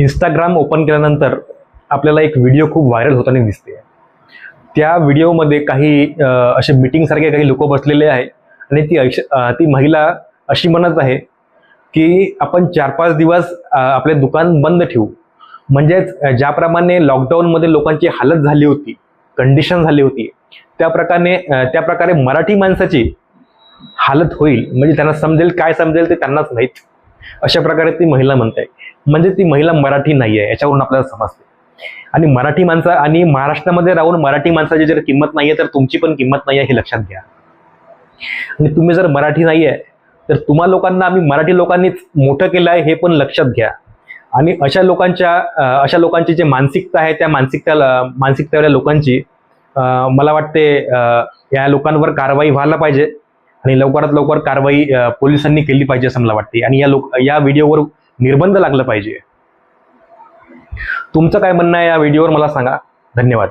Instagram open केल्यानंतर आपल्याला एक व्हिडिओ खूप व्हायरल होताना दिसते. त्या व्हिडिओमध्ये काही असे मीटिंगसारखे काही लोक बसलेले आहे आणि ती ऐश ती महिला अशी म्हणत आहे की आपण चार पाच दिवस आपले दुकान बंद ठेवू. म्हणजेच ज्याप्रमाणे लॉकडाऊनमध्ये लोकांची हालत झाली होती कंडिशन झाली होती त्या प्रकारे त्या प्रकारे मराठी माणसाची हालत होईल. म्हणजे त्यांना समजेल काय समजेल ते त्यांनाच माहीत. अशा प्रकारे ती महिला म्हणते. म्हणजे ती महिला मराठी नाही आहे याच्यावरून आपल्याला समजते. आणि मराठी माणसं आणि महाराष्ट्रामध्ये राहून मराठी माणसाची जर किंमत नाही आहे तर तुमची पण किंमत नाही आहे हे लक्षात घ्या. आणि तुम्ही जर मराठी नाही आहे तर तुम्हा लोकांना आम्ही मराठी लोकांनीच मोठं केलं आहे हे पण लक्षात घ्या. आणि अशा लोकांच्या अशा लोकांची जी मानसिकता आहे त्या मानसिकता मानसिकतेवाल्या लोकांची मला वाटते या लोकांवर कारवाई व्हायला पाहिजे. आणि लवकरात लवकर कारवाई पोलिसांनी केली पाहिजे असं मला वाटते. आणि या लोक या व्हिडिओवर निर्बंध लागला पाहिजे. तुमचं काय म्हणणं आहे या व्हिडिओवर मला सांगा. धन्यवाद.